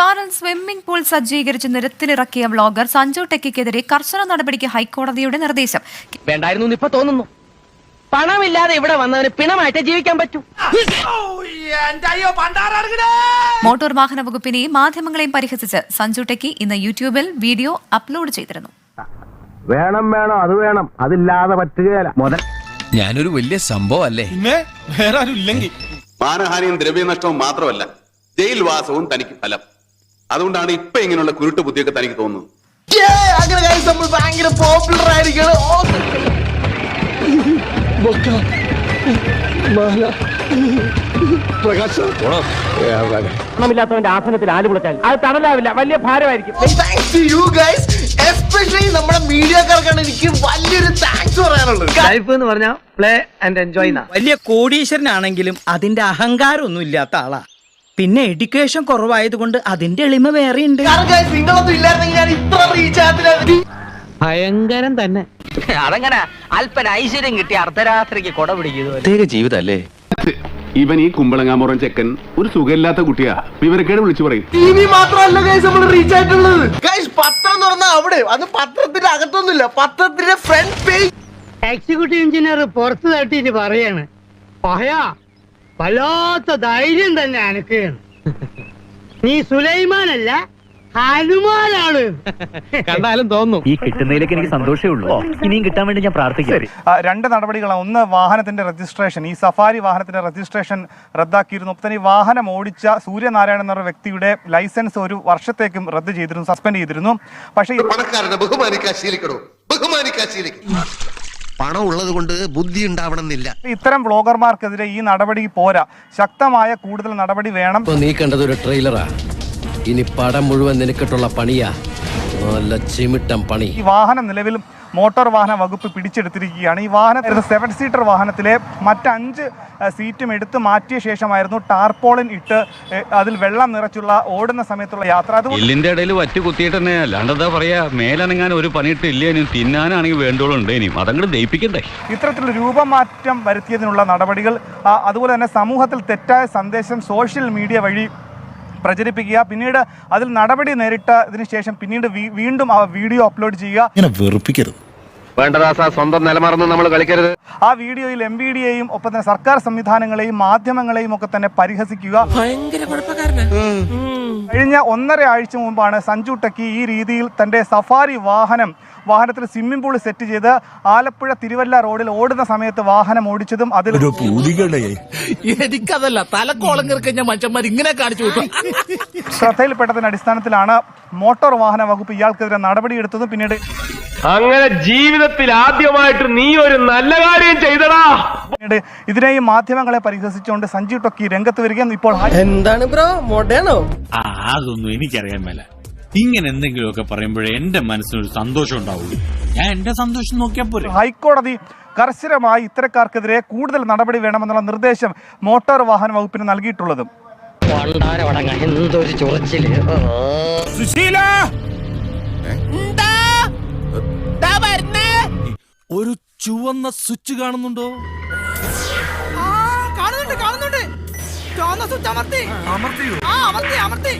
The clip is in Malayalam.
കാറിൽ സ്വിമ്മിംഗ് പൂൾ സജ്ജീകരിച്ച് നിരത്തിലിറക്കിയ വ്ളോഗർ സഞ്ജു ടെക്കിക്കെതിരെ കർശന നടപടിക്ക് ഹൈക്കോടതിയുടെ നിർദ്ദേശം. വേണ്ടായിരുന്നു ഇപ്പൊ തോന്നുന്നു. പണമില്ലാതെ ഇവിടെ വന്നവന് പിണമായിട്ട് ജീവിക്കാൻ പറ്റൂ. മോട്ടോർ വാഹന വകുപ്പിനെയും മാധ്യമങ്ങളെയും പരിഹസിച്ച് സഞ്ജു ടെക്കി ഇന്ന് യൂട്യൂബിൽ വീഡിയോ അപ്ലോഡ് ചെയ്തിരുന്നു. വേണം വേണം അത് വേണം. അതില്ലാതെ പറ്റുകയല്ല മുതൽ ഞാനൊരു വലിയ സംഭവം അല്ലേ പിന്നെ വേറെ ആരും ഇല്ലെങ്കിൽ. മാനഹാനിയും ദ്രവ്യനഷ്ടവും മാത്രമല്ല ജയിൽവാസവും തനിക്ക് ഫലം. അതുകൊണ്ടാണ് ഇപ്പൊ ഇങ്ങനെയുള്ള കുരുട്ട് ബുദ്ധിയൊക്കെ തനിക്ക് തോന്നുന്നത്. അങ്ങനെ guys നമ്മൾ ഭയങ്കര പോപ്പുലർ ആയിരിക്കണം. ഓ, പണമില്ലാത്തവന്റെ ആസനത്തിൽ ആൽ കുളച്ചാൽ അത് തണലാവില്ല വലിയ ഭാരമായിരിക്കും. Thanks to you guys. Especially നമ്മുടെ മീഡിയക്കാർക്കാണ് എനിക്ക് വലിയൊരു താങ്ക്സ് പറയാനുള്ളത്. ലൈഫ് എന്ന് പറഞ്ഞാൽ പ്ലേ ആൻഡ് എൻജോയ് വലിയ കോടീശ്വരനാണെങ്കിലും അതിന്റെ അഹങ്കാരമൊന്നും ഇല്ലാത്ത ആളാ. പിന്നെ എഡ്യൂക്കേഷൻ കുറവായതുകൊണ്ട് അതിന്റെ എളിമ വേറെ ഉണ്ട് guys നിങ്ങളൊന്നും ഇല്ലായിരുന്നെങ്കിൽ ഞാൻ ഇത്ര റീച്ച് ഭയങ്കരം തന്നെ. അതങ്ങനെ അല്പന ഐശ്വര്യം കിട്ടി അർദ്ധരാത്രിക്ക് കൊട പിടിക്കുന്നു പ്രത്യേക ജീവിതല്ലേ? ഇവൻ ഈ കുമ്പളങ്ങാമുറൻ ചെക്കൻ ഒരു സുഖമില്ലാത്ത കുട്ടിയാ. വിവരക്കേട് വിളിച്ചു പറയും. ഇനി മാത്രമല്ല ഗൈസ് നമ്മൾ റീച്ച് ആയിട്ടുള്ളത്. ഗൈസ് പത്രം എന്ന് അവിടെ. അത് പത്രത്തിന്റെ അകത്തൊന്നുമില്ല. പത്രത്തിന്റെ ഫ്രണ്ട് പേജ് എക്സിക്യൂട്ടീവ് എഞ്ചിനീയർ പുറത്തു തട്ടിട്ട് പറയാണ്. പഹയാ വല്ലാത്ത ധൈര്യം തന്നെ എനിക്ക് നീ സുലൈമാനല്ല ഹനുമാനാണ്. കണ്ടാലും തോന്നും. ഈ കിട്ടുന്നതിലേക്ക് എനിക്ക് സന്തോഷമേ ഉള്ളൂ. ഇനിയും കിട്ടാൻ വേണ്ടി ഞാൻ പ്രാർത്ഥിക്കും. രണ്ട് നടപടികളാണ്. ഒന്ന് വാഹനത്തിന്റെ രജിസ്ട്രേഷൻ ഈ സഫാരി വാഹനത്തിന്റെ രജിസ്ട്രേഷൻ റദ്ദാക്കിയിരുന്നു. ഒപ്പം തന്നെ ഈ വാഹനം ഓടിച്ച സൂര്യനാരായണൻ എന്ന വ്യക്തിയുടെ ലൈസൻസ് ഒരു വർഷത്തേക്കും റദ്ദ് ചെയ്തിരുന്നു സസ്പെൻഡ് ചെയ്തിരുന്നു. പക്ഷേ ബഹുമാനിക്കാൻ ശീലിക്കണോ? ബഹുമാനിക്കാൻ ശീലിക്കും പണം ഉള്ളത് കൊണ്ട് ബുദ്ധി ഉണ്ടാവണം എന്നില്ല ഇത്തരം ബ്ലോഗർമാർക്കെതിരെ ഈ നടപടി പോരാ. ശക്തമായ കൂടുതൽ നടപടി വേണം. ഇപ്പൊ നീ കണ്ടത് ഒരു ട്രെയിലറാ. ഇനി പടം മുഴുവൻ നിനക്കിട്ടുള്ള പണിയാ. നല്ല ചിമിട്ടം പണി. ഈ വാഹനം നിലവിൽ മോട്ടോർ വാഹന വകുപ്പ് പിടിച്ചെടുത്തിരിക്കുകയാണ്. ഈ വാഹനം സെവൻ സീറ്റർ വാഹനത്തിലെ മറ്റഞ്ച് സീറ്റും എടുത്ത് മാറ്റിയ ശേഷമായിരുന്നു ടാർപോളിൻ ഇട്ട് അതിൽ വെള്ളം നിറച്ചുള്ള ഓടുന്ന സമയത്തുള്ള യാത്ര. അത് എല്ലിന്റെ ഇടയിൽ വറ്റി കുത്തിയിട്ട് തന്നെ അല്ലാണ്ട് എന്താ പറയാ മേലനങ്ങാൻ ഒരു പണിയിട്ട് ഇല്ലേനും തിന്നാനാണെങ്കിൽ വേണ്ടോളുണ്ട് ഇനിയും അതങ്ങോട്ട് ദയിപ്പിക്കണ്ടേ ഇത്തരത്തിലുള്ള രൂപമാറ്റം വരുത്തിയതിനുള്ള നടപടികൾ അതുപോലെ തന്നെ സമൂഹത്തിൽ തെറ്റായ സന്ദേശം സോഷ്യൽ മീഡിയ വഴി പ്രചരിപ്പിക്കുക. പിന്നീട് അതിൽ നടപടി നേരിട്ടതിന് ശേഷം പിന്നീട് വീണ്ടും ആ വീഡിയോ അപ്ലോഡ് ചെയ്യുക. ഇങ്ങനെ വെറുപ്പിക്കരുത്. വേണ്ടദാസ സ്വന്തം നിലമറന്ന് നമ്മൾ കളിക്കരുത്. ആ വീഡിയോയിൽ എം ബി ഡിയെയും ഒപ്പം തന്നെ സർക്കാർ സംവിധാനങ്ങളെയും മാധ്യമങ്ങളെയും ഒക്കെ തന്നെ പരിഹസിക്കുക. കഴിഞ്ഞ ഒന്നര ആഴ്ച മുമ്പാണ് സഞ്ജു ടെക്കി ഈ രീതിയിൽ തന്റെ സഫാരി വാഹനം വാഹനത്തിൽ സ്വിമ്മിംഗ് പൂൾ സെറ്റ് ചെയ്ത് ആലപ്പുഴ തിരുവല്ല റോഡിൽ ഓടുന്ന സമയത്ത് വാഹനം ഓടിച്ചതും അതിൽ എനിക്കതല്ല തലക്കോളം കിറക്കഞ്ഞ മനുഷ്യന്മാർ ഇങ്ങനെ കാണിച്ചു ശ്രദ്ധയിൽപ്പെട്ടതിന്റെ അടിസ്ഥാനത്തിലാണ് മോട്ടോർ വാഹന വകുപ്പ് ഇയാൾക്കെതിരെ നടപടിയെടുത്തതും പിന്നീട് അങ്ങനെ ജീവിതത്തിൽ ആദ്യമായിട്ട് നീ ഒരു നല്ല കാര്യം ചെയ്തടാ. പിന്നീട് ഇതിനെയും മാധ്യമങ്ങളെ പരിഹസിച്ചുകൊണ്ട് സഞ്ജീവ് ടൊക്കി രംഗത്ത് വരികയും ഇപ്പോൾ എന്താണ് ബ്രോ? മോഡേണോ? അതൊന്നും എനിക്കറിയാൻ മേല. ഇങ്ങനെ എന്തെങ്കിലുമൊക്കെ പറയുമ്പോഴേ എന്റെ മനസ്സിനൊരു സന്തോഷം ഉണ്ടാവുള്ളൂ. ഞാൻ എന്റെ സന്തോഷം നോക്കിയാ പോരെ. ഹൈക്കോടതി കർശനമായി ഇത്തരക്കാർക്കെതിരെ കൂടുതൽ നടപടി വേണമെന്നുള്ള നിർദ്ദേശം മോട്ടോർ വാഹന വകുപ്പിന് നൽകിയിട്ടുള്ളതും. ഒരു ചുവന്ന സ്വിച്ച് കാണുന്നുണ്ടോ? ചുവന്ന ആ അമർത്തി അമർത്തി അമർത്തി.